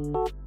you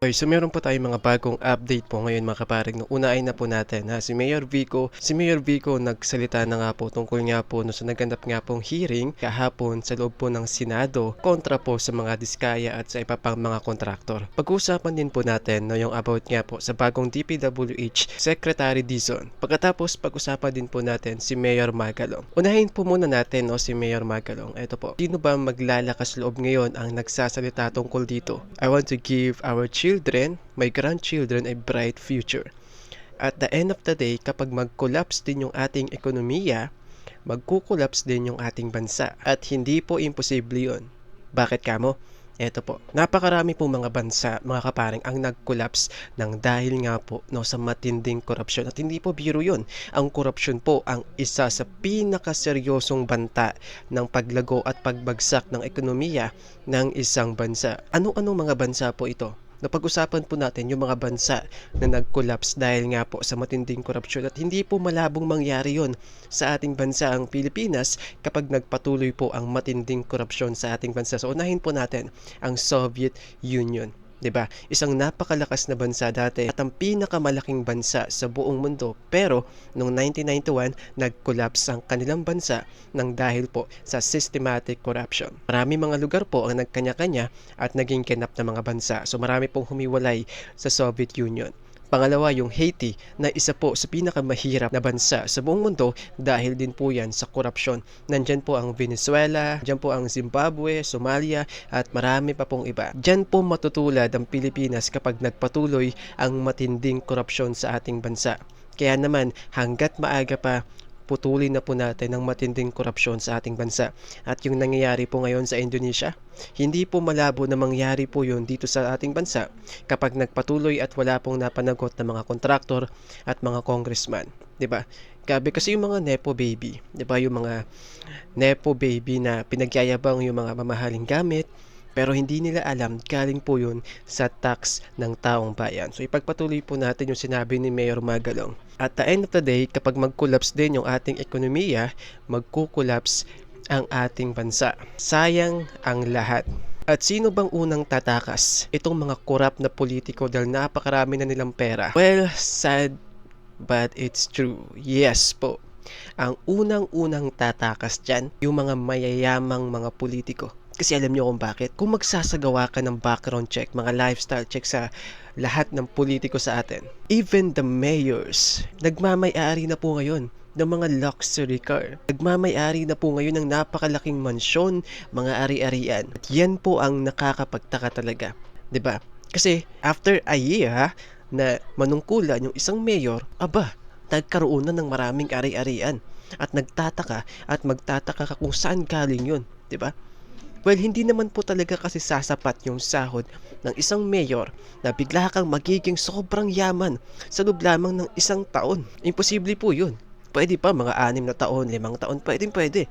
Okay, so meron po tayong mga bagong update po ngayon mga kaparing. No, unahin na po natin ha, si Mayor Vico. Si Mayor Vico nagsalita na nga po tungkol nga po no, sa naganap nga pong hearing kahapon sa loob po ng Senado kontra po sa mga diskaya at sa iba pang mga kontraktor. Pag-uusapan din po natin no, yung about nga po sa bagong DPWH Secretary Dizon. Pagkatapos pag-usapan din po natin si Mayor Magalong. Unahin po muna natin no, si Mayor Magalong. Ito po, sino ba maglalakas loob ngayon ang nagsasalita tungkol dito? I want to give our children, my grandchildren, a bright future. At the end of the day, kapag mag-collapse din yung ating ekonomiya, magkukulaps din yung ating bansa. At hindi po imposible yun. Bakit kamo? Eto po, napakarami po mga bansa, mga kaparing, ang nag-collapse ng dahil nga po no, sa matinding korupsyon. At hindi po biro yun. Ang korupsyon po ang isa sa pinakaseryosong banta ng paglago at pagbagsak ng ekonomiya ng isang bansa. Ano-anong mga bansa po ito? Napag-usapan po natin yung mga bansa na nag-collapse dahil nga po sa matinding korupsyon at hindi po malabong mangyari yon sa ating bansa ang Pilipinas kapag nagpatuloy po ang matinding korupsyon sa ating bansa. So unahin po natin ang Soviet Union. Ba? Isang napakalakas na bansa dati at ang pinakamalaking bansa sa buong mundo. Pero noong 1991, nag-collapse ang kanilang bansa nang dahil po sa systematic corruption. Marami mga lugar po ang nagkanya-kanya at naging kinap na mga bansa. So marami pong humiwalay sa Soviet Union. Pangalawa, yung Haiti na isa po sa pinakamahirap na bansa sa buong mundo dahil din po yan sa korupsyon. Nandyan po ang Venezuela, dyan po ang Zimbabwe, Somalia at marami pa pong iba. Dyan po matutulad ang Pilipinas kapag nagpatuloy ang matinding korupsyon sa ating bansa. Kaya naman hanggat maaga pa putulin na po natin ang matinding korupsyon sa ating bansa. At yung nangyayari po ngayon sa Indonesia, hindi po malabo na mangyari po yun dito sa ating bansa kapag nagpatuloy at wala pong napanagot na mga kontraktor at mga congressman. 'di ba? Gabi kasi yung mga nepo baby, 'di ba? Yung mga nepo baby na pinagyayabang yung mga mamahaling gamit, pero hindi nila alam galing po yun sa tax ng taong bayan. So ipagpatuloy po natin yung sinabi ni Mayor Magalong. At the end of the day, kapag mag-collapse din yung ating ekonomiya, magkukulaps ang ating bansa. Sayang ang lahat. At sino bang unang tatakas? Itong mga korap na politiko dahil napakarami na nilang pera. Well, sad but it's true. Yes po. Ang unang-unang tatakas dyan, yung mga mayayamang mga politiko. Kasi alam nyo kung bakit. Kung magsasagawa ka ng background check, mga lifestyle check sa lahat ng politiko sa atin, even the mayors, nagmamay-ari na po ngayon ng mga luxury car. Nagmamay-ari na po ngayon ng napakalaking mansyon, mga ari-arian. At yan po ang nakakapagtaka talaga. ba? Kasi after a year ha, na manungkulan yung isang mayor, aba, nagkaroon na ng maraming ari-arian. At nagtataka at magtataka ka kung saan galing yun. ba? Well, hindi naman po talaga kasi sasapat yung sahod ng isang mayor na bigla kang magiging sobrang yaman sa loob lamang ng isang taon. Imposible po yun. Pwede pa mga anim na taon, limang taon, pwede pwede.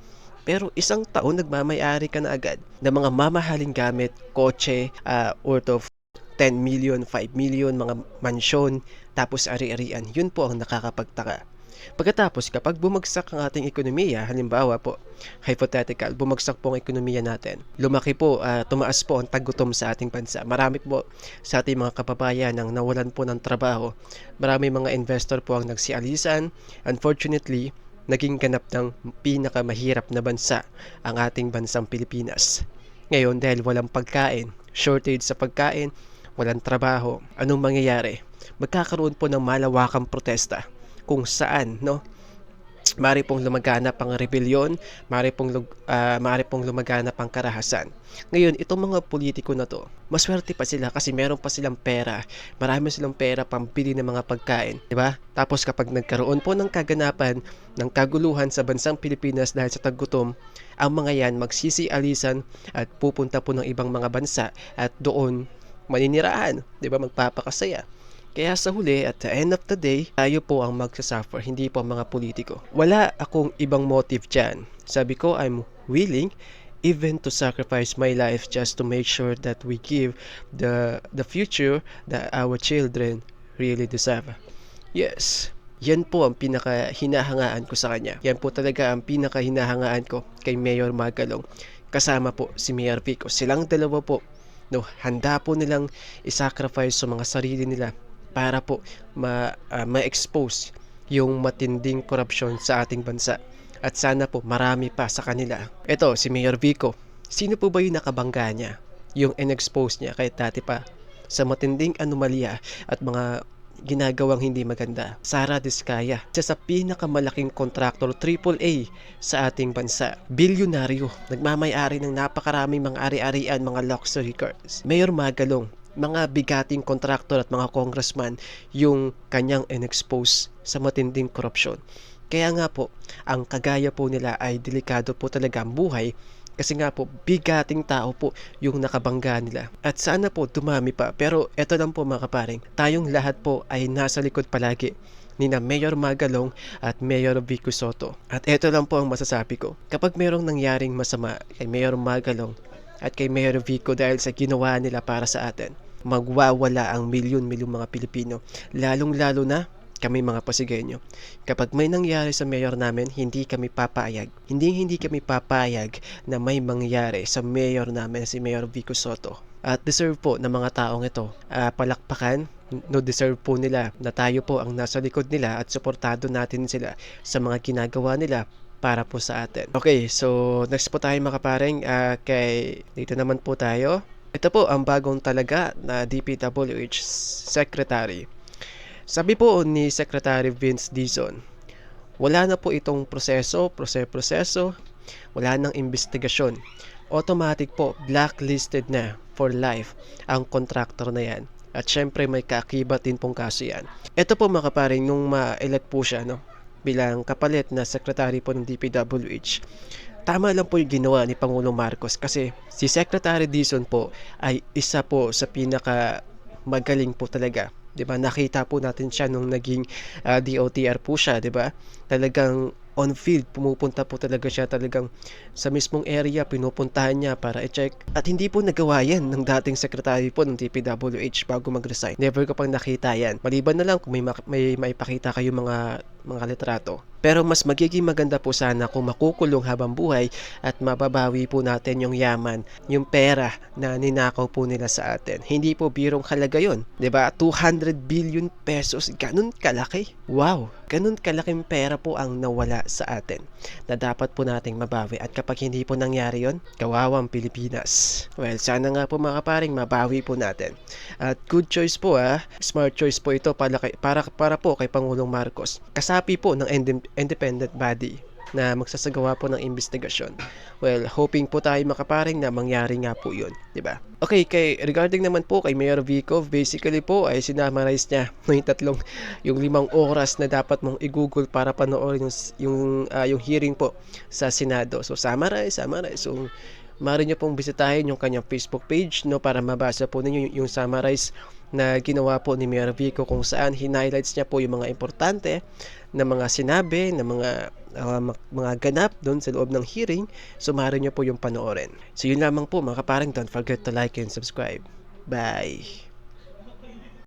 Pero isang taon nagmamayari ka na agad ng mga mamahaling gamit, kotse, uh, worth of 10 million, 5 million, mga mansyon, tapos ari-arian. Yun po ang nakakapagtaka. Pagkatapos, kapag bumagsak ang ating ekonomiya, halimbawa po, hypothetical, bumagsak po ang ekonomiya natin, lumaki po, uh, tumaas po ang tagutom sa ating bansa. Marami po sa ating mga kababayan ang nawalan po ng trabaho. Marami mga investor po ang nagsialisan. Unfortunately, naging ganap ng pinakamahirap na bansa ang ating bansang Pilipinas. Ngayon, dahil walang pagkain, shortage sa pagkain, walang trabaho, anong mangyayari? Magkakaroon po ng malawakang protesta kung saan no mari pong lumaganap ang rebellion, mari pong, uh, mari pong lumaganap ang karahasan. Ngayon, itong mga politiko na to, maswerte pa sila kasi meron pa silang pera. Marami silang pera pambili ng mga pagkain, di ba? Tapos kapag nagkaroon po ng kaganapan ng kaguluhan sa bansang Pilipinas dahil sa tagutom, ang mga yan magsisialisan at pupunta po ng ibang mga bansa at doon maninirahan, di ba? Magpapakasaya. Kaya sa huli, at the end of the day, tayo po ang magsasuffer, hindi po ang mga politiko. Wala akong ibang motive dyan. Sabi ko, I'm willing even to sacrifice my life just to make sure that we give the the future that our children really deserve. Yes, Yan po ang pinaka-hinahangaan ko sa kanya. Yan po talaga ang pinaka-hinahangaan ko kay Mayor Magalong. Kasama po si Mayor Vico. Silang dalawa po, no, handa po nilang isacrifice sa mga sarili nila para po ma, ah, ma-expose yung matinding korupsyon sa ating bansa. At sana po marami pa sa kanila. Ito, si Mayor Vico. Sino po ba yung nakabangga niya? Yung in-expose niya kahit dati pa sa matinding anomalya at mga ginagawang hindi maganda. Sara Diskaya, isa sa pinakamalaking kontraktor AAA sa ating bansa. Bilyonaryo, nagmamayari ng napakaraming mga ari-arian, mga luxury cars. Mayor Magalong, mga bigating kontraktor at mga congressman yung kanyang in-expose sa matinding korupsyon. Kaya nga po, ang kagaya po nila ay delikado po talaga ang buhay kasi nga po, bigating tao po yung nakabangga nila. At sana po dumami pa. Pero eto lang po mga kaparing, tayong lahat po ay nasa likod palagi ni na Mayor Magalong at Mayor Vico Soto. At eto lang po ang masasabi ko. Kapag mayroong nangyaring masama kay Mayor Magalong at kay Mayor Vico dahil sa ginawa nila para sa atin, magwawala ang milyon-milyong mga Pilipino. Lalong-lalo na kami mga Pasigenyo. Kapag may nangyari sa mayor namin, hindi kami papayag. Hindi hindi kami papayag na may mangyari sa mayor namin si Mayor Vico Soto. At deserve po ng mga taong ito ah, palakpakan no deserve po nila na tayo po ang nasa likod nila at suportado natin sila sa mga ginagawa nila para po sa atin. Okay, so next po tayo mga kaparing ah, kay dito naman po tayo. Ito po ang bagong talaga na DPWH Secretary. Sabi po ni Secretary Vince Dizon, wala na po itong proseso, prose-proseso, wala nang investigasyon. Automatic po, blacklisted na for life ang contractor na yan. At syempre may kaakibat din pong kaso yan. Ito po mga kaparing, nung ma-elect po siya no, bilang kapalit na secretary po ng DPWH, tama lang po yung ginawa ni Pangulong Marcos kasi si Secretary Dizon po ay isa po sa pinaka magaling po talaga 'di ba? Nakita po natin siya nung naging ah, DOTR po siya, 'di ba? Talagang on field pumupunta po talaga siya talagang sa mismong area pinupuntahan niya para i-check at hindi po nagawa yan ng dating secretary po ng DPWH bago mag-resign never ko pang nakita yan maliban na lang kung may, mak- may maipakita kayo mga mga litrato pero mas magiging maganda po sana kung makukulong habang buhay at mababawi po natin yung yaman, yung pera na ninakaw po nila sa atin. Hindi po birong halaga 'di ba? 200 billion pesos, ganun kalaki. Wow, ganun kalaking pera po ang nawala sa atin na dapat po nating mabawi at kapag hindi po nangyari yon, kawawang Pilipinas. Well, sana nga po mga kaparing mabawi po natin. At good choice po ah, smart choice po ito para, kay, para, para po kay Pangulong Marcos. Kasapi po ng inde- independent body na magsasagawa po ng investigasyon. Well, hoping po tayo makaparing na mangyari nga po yun, di ba? Okay, kay regarding naman po kay Mayor Vico, basically po ay sinamarize niya yung tatlong, yung limang oras na dapat mong i-google para panoorin yung, yung, ah, yung hearing po sa Senado. So, summarize, summarize. So, maaari nyo pong bisitahin yung kanyang Facebook page no para mabasa po ninyo yung, yung summarize na ginawa po ni Mayor Vico kung saan hinighlights niya po yung mga importante na mga sinabi, na mga uh, mga ganap doon sa loob ng hearing. So maaari nyo po yung panoorin. So yun lamang po mga kaparang don't forget to like and subscribe. Bye!